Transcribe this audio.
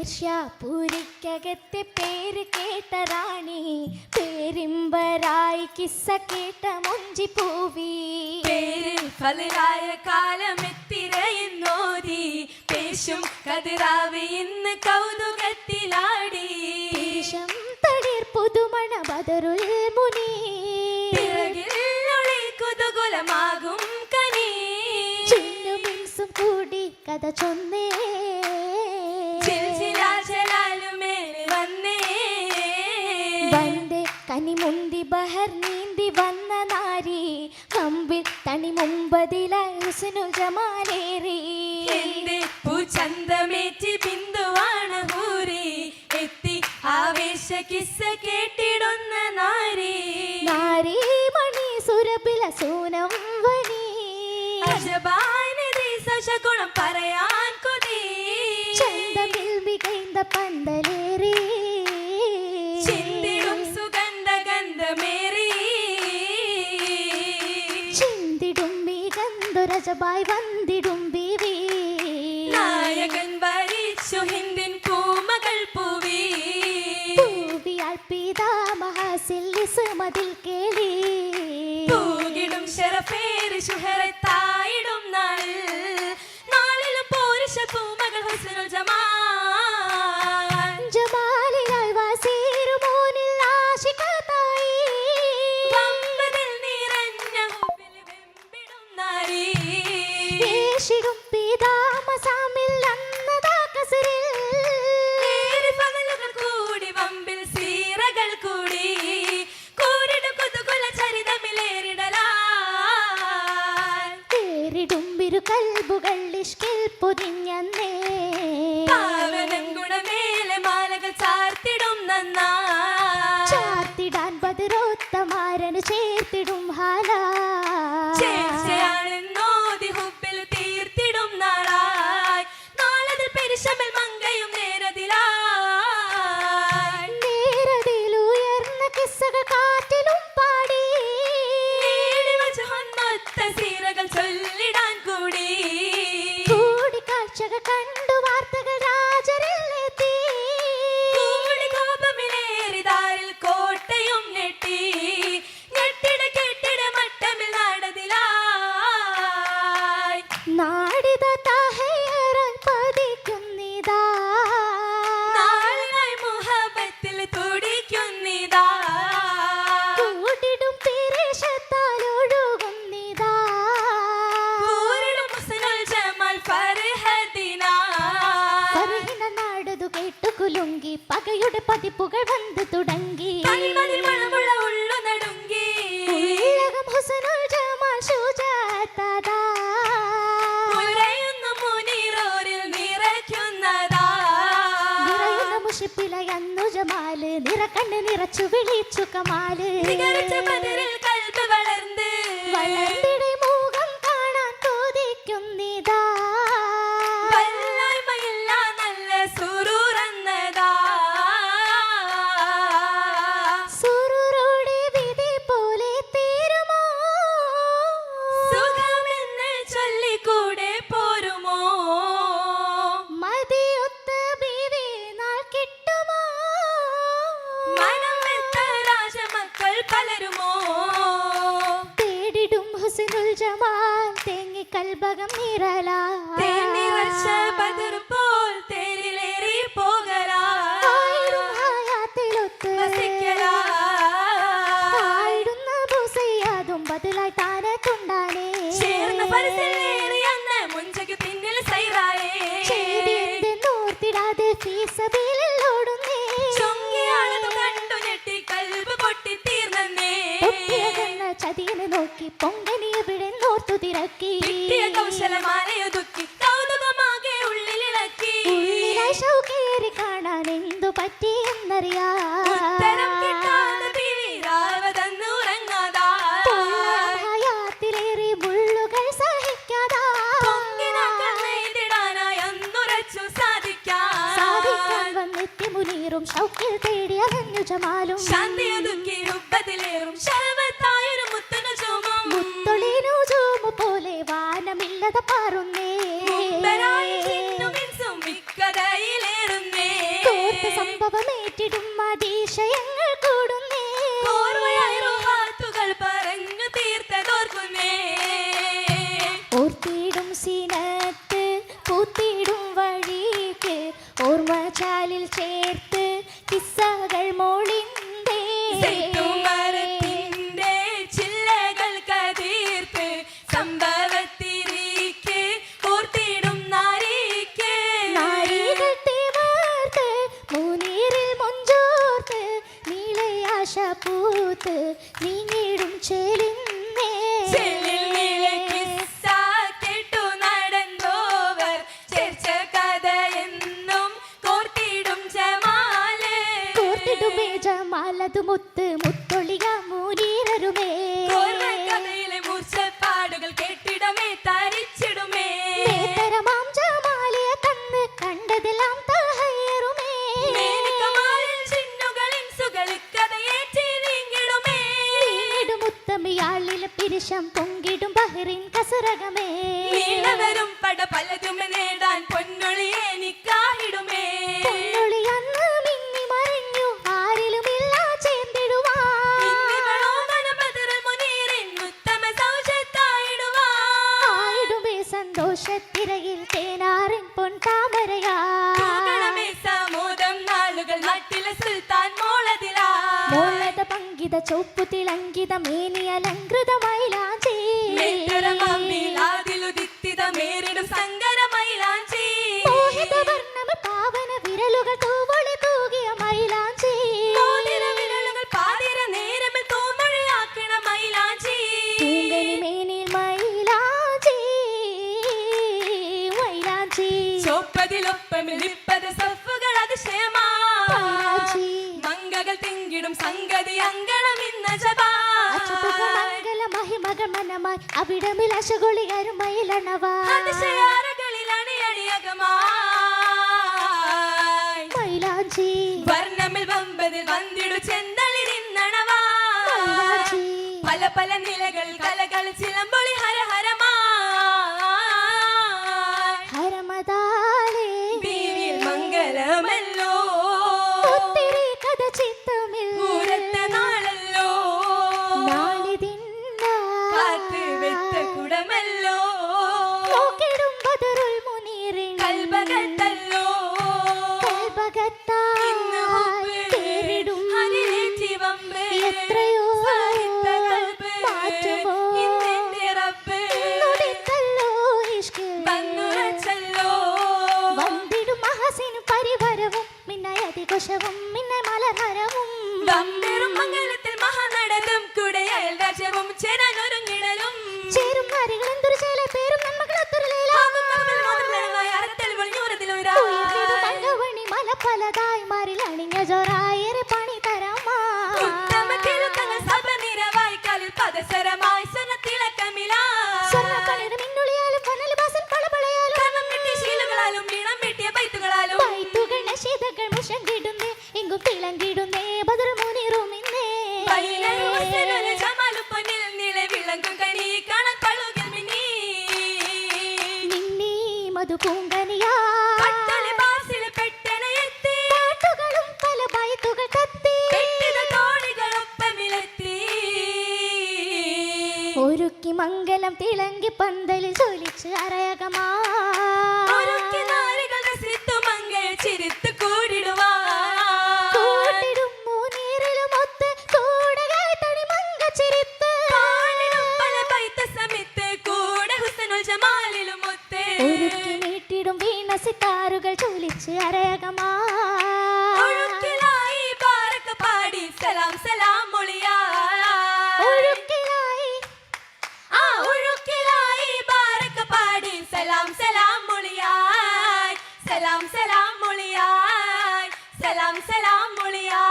പേർഷ്യാപുരിക്കകത്തെ പേര് കേട്ട റാണി. പേരിമ്പരായി കിസ്സ കേട്ട മുഞ്ചി പൂവി പേരിൽ ഫലരായ കാലമെത്തിരയുന്നോരി പേശും കതിരാവ് ഇന്ന് കൗതുകത്തിലാടി. പേശം തളിർ പുതുമണ ബദറുൽ മുനി. കുതുകുലമാകും കനി. ചിന്നു മിൻസും കൂടി കഥ ചൊന്നേ. കനിമുന്തി ബഹർ നീന്തി വന്ന നാരി കമ്പിൽ തണി മുമ്പതിലു ജമാലേറി. എന്റെ പൂച്ചന്തമേറ്റി ബിന്ദുവാണ് ഹൂരി എത്തി ആവേശ കിസ്സ കേട്ടിടുന്ന നാരി. നാരി മണി സുരപില സൂനം വനി അജബാനതി സശകുണം പറയാൻ കൊതി. ചന്തമിൽ മികൈന്ത പന്തലേറി. മികന്തൊരജബായി വന്നിടും ബീവി. നായകൻ ഭരിച്ചു ഹിന്ദിൻ പൂമകൾ പൂവി. പൂവിയാൽ പീതാമഹാസിൽ മതിൽ കേളി. പൂകിടും ശരഫേറി ശുഹറത്തായിടും നാൾ. നാളിലും പോരിശ പൂമകൾ ഹുസ്നുൽ ജമാൽ சேர்த்து നാടിത താഹേറാൻ പതിക്കുന്നിതാ. നാളിനായി മുഹബത്തിൽ തുടിക്കുന്നിതാ. കൂടിടും പിരിശത്താൽ ഒഴുകുന്നിതാ. പൂരിടും ഹുസ്നുൽ ജമാൽ ഫർഹദിനാ. കരുഹിന നാടതു കേട്ടു കുലുങ്കി പകയുടെ പതിപ്പുകൾ വന്നു തുടങ്ങി. നിറ നിറക്കണ്ണ് നിറച്ചു വിളിച്ചു കമാൽ വളർന്ന്. ജമാൽ തേങ്ങി കൽഭകം നിറലാ തേനിറച്ച ബദർ പോൽ തേരിലേറി പോകലാ ആയിരം ഹായാത്തിലൊത്ത് വസിക്കലാ ആയിടുന്ന ബുസയ്യാതും ബദലായി താനത്തുണ്ടാനേ ചേർന്ന പരിസരേറി അന്ന് മുഞ്ചയ്ക്ക് പിന്നിൽ സൈറായേ. ചെയ്തെന്നോർത്തിടാതെ ഫീസബിലിൽ ഓടുന്നേ. ചൊങ്കിയാണത് കണ്ടു ഞെട്ടി കൽബ് പൊട്ടി തീർന്നേ ഒപ്പിയകന്ന ചതിയനെ നോക്കി പൊങ്കനിയവിടെ നോർത്തു തിരക്കി കിട്ടിയ കൗശലമാലയൊതുക്കി കൗതുകമാകെ ഉള്ളിലിളക്കി. കാണാൻ എന്തു സാധിക്കാൻ വന്നെത്തി മുനീറും ഷൗക്കിൽ തേടി അകഞ്ഞു ജമാലും ശാന്തിയൊതുക്കി ഹുബ്ബത്തിലേറും ശരവത്തായൊരു Beep. ജമാലതു മുത്ത് മുത്തൊളിക ഓർമ്മക്കഥയിലെ മൂർച്ചപ്പാടുകൾ കേട്ടിടമേ തരിച്ചിടുമേ. നേതരമാം ജമാലിയ തന്ന് കണ്ടതെല്ലാം നീങ്ങിടും ഉത്തമിയാളിലെ പിരിശം പൊങ്കിടും ബഹറിൻ കസുരകമേ. നീളവരും പട പലതും സന്തോഷത്തിരയിൽ തേനാറിൻ പൊൻ താമരയാ പങ്കിത ചൊപ്പു തിളങ്കിത മേനി അലങ്കൃത സഫുകൾ അതിശയമാ. തിങ്കിടും സംഗതി അങ്കണം ഇന്ന മഹിമകൾ മനമായി അവിടമിൽ അതിശയാരകളിൽ അണിയണിയകമായി മൈലാഞ്ചി. വർണമിൽ വമ്പതിൽ വന്നിടു ചെന്തളിരിന്നണവാ മിന്നായി പിന്നെ മലഹരവും വമ്പെറും മംഗലത്തിൽ മഹാനടനും കുടയൽ രാജ്യവും ചേരാനൊരുങ്ങിടലും ചേരും കാര്യങ്ങൾ എന്തൊരു ചേല പേരും മംഗവണി മല പലതായി മാറിൽ അണിഞ്ഞ ജോറായേറെ പണി തരാമാ. ഉത്തമ തിരുത്തങ്ങൾ സഭ നിരവായി കാലിൽ പദസരമായി സ്വനത്തിളക്കമിലാ. സ്വർണക്കണിറ് മിന്നുളിയാലും വനൽ വാസൻ പളപളയാലും ശീലങ്ങളാലും ഈണം വെട്ടിയ ബൈത്തുകളാലും കെട്ടിട തോണികളൊപ്പമിലെത്തി. ഒരുക്കി മംഗലം തിളങ്ങി പന്തലിൽ ചൊലിച്ച് അരയകമാ. selam selam moliyaay selam selam moliyaay selam selam moliyaay